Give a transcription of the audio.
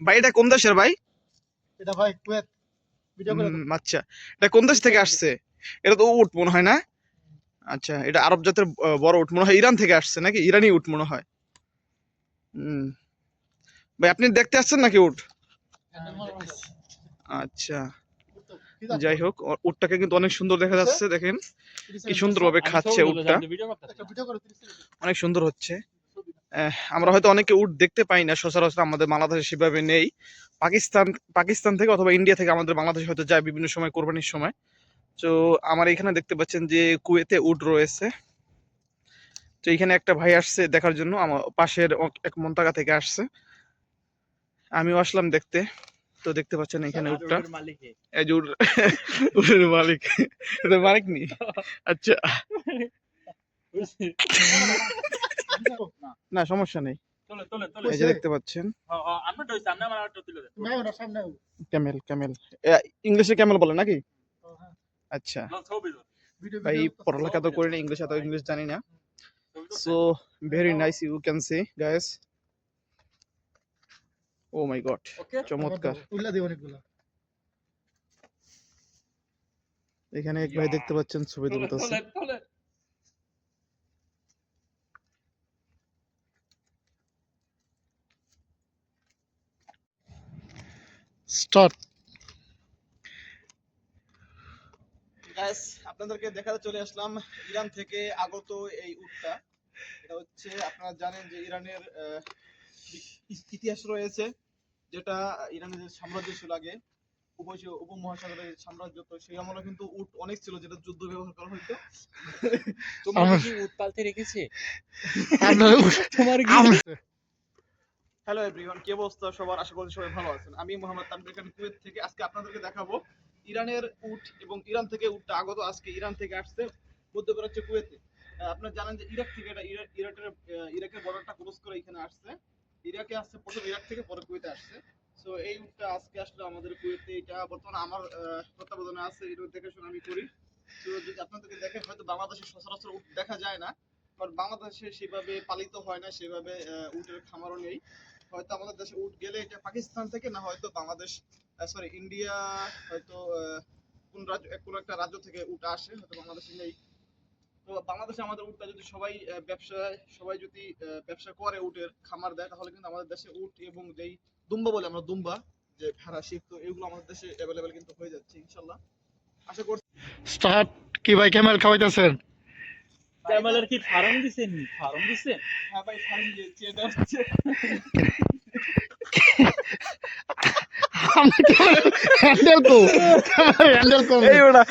ভাই এটা কোন দেশের ভাই? এটা ভাই কুয়েত। ভিডিও করে উম, আচ্ছা এটা কোন দেশ থেকে আসছে? এটা তো উট মনে হয় না? আচ্ছা এটা আরব জাতের বড় উট মনে হয় ইরান থেকে আসছে নাকি? ইরানি উট মনে হয়। হুম ভাই আপনি দেখতে আসছেন নাকি উট? আচ্ছা যাই হোক উটটাকে কিন্তু অনেক সুন্দর দেখা যাচ্ছে দেখেন। কি সুন্দরভাবে খাচ্ছে উটটা। একটা ভিডিও করে 30 সেকেন্ড। অনেক সুন্দর হচ্ছে। আমরা হয়তো অনেকে উট দেখতে পাই না সচরাচর আমাদের বাংলাদেশে সেভাবে নেই। পাকিস্তান পাকিস্তান থেকে অথবা ইন্ডিয়া থেকে আমাদের বাংলাদেশে হয়তো যায় বিভিন্ন সময় কোরবানির সময়। তো আমার এখানে দেখতে পাচ্ছেন যে কুয়েতে উট রয়েছে। তো এখানে একটা ভাই আসছে দেখার জন্য আমার পাশের এক মন্তাকা থেকে আসছে। আমিও আসলাম দেখতে। তো দেখতে পাচ্ছেন এখানে উটটা। এই যে উট- উটের মালিক। এটা মালিক নি? আচ্ছা। না সমস্যা নেই। এই যে দেখতে পাচ্ছেন। নাই ওটা ক্যামেল ক্যামেল। ইংলিশে ক্যামেল বলে নাকি? আচ্ছা। ভাই পড়ালেখা তো করি না ইংলিশ এত ইংলিশ জানি না। So very nice you can see guys oh my God চমৎকার। এখানে এক ভাই দেখতে পাচ্ছেন ছবি তুলতেছে। স্টার্ট গাইস আপনাদেরকে দেখাতে চলে আসলাম ইরান থেকে আগত এই উটটা। এটা হচ্ছে আপনারা জানেন যে ইরানের ইতিহাস রয়েছে যেটা ইরানের যে সাম্রাজ্য ছিল আগে উপমহাসাগরের সাম্রাজ্য তো সেই আমলে কিন্তু উট অনেক ছিল যেটা যুদ্ধ ব্যবহার করা হইতো। তোমার কি উৎপালতে রেখেছে? আমরা তোমার কি হ্যালো এভরিওয়ান কি অবস্থা? সবার আশা করি সবাই ভালো আছেন। আমি মোহাম্মদ তানভীর খান কুয়েত থেকে আজকে আপনাদেরকে দেখাবো ইরানের উট এবং ইরান থেকে উটটা আগত আজকে ইরান থেকে আসছে মধ্যপ্রাচ্য কুয়েতে। আপনারা জানেন যে ইরাক থেকে এটা ইরাকের ইরাকের বর্ডারটা ক্রস করে এখানে আসছে। ইরাকে আসছে প্রথম ইরাক থেকে পরে কুয়েতে আসছে। সো এই উটটা আজকে আসলে আমাদের কুয়েতে। এটা বর্তমানে আমার তত্ত্বাবধানে আছে এটা দেখাশোনা আমি করি। তো যদি আপনাদেরকে দেখে হয়তো বাংলাদেশে সচরাচর উট দেখা যায় না। কারণ বাংলাদেশে সেভাবে পালিত হয় না, সেভাবে উটের খামারও নেই। হয়তো আমাদের দেশে উট গেলে এটা পাকিস্তান থেকে, না হয়তো বাংলাদেশ সরি ইন্ডিয়া, হয়তো কোন রাজ্য কোন একটা রাজ্য থেকে উট আসে, হয়তো বাংলাদেশে নেই। তো বাংলাদেশে আমাদের উটটা যদি সবাই ব্যবসায়, সবাই যদি ব্যবসা করে উটের খামার দেয়, তাহলে কিন্তু আমাদের দেশে উট এবং যেই দুম্বা বলে আমরা দুম্বা, যে ভেড়া শিখ তো এগুলো আমাদের দেশে অ্যাভেলেবেল কিন্তু হয়ে যাচ্ছে, ইনশাল্লাহ। আশা করছি স্টার্ট কি ভাই ক্যামেল খাওয়াইতেছেন? ক্যামেলার কি ফার্ম দিছেন ফার্ম দিছেন? হ্যাঁ ভাই ফার্ম দিয়েছি এটা হচ্ছে আমি তো হ্যান্ডেল কো হ্যান্ডেল কো এই ওটা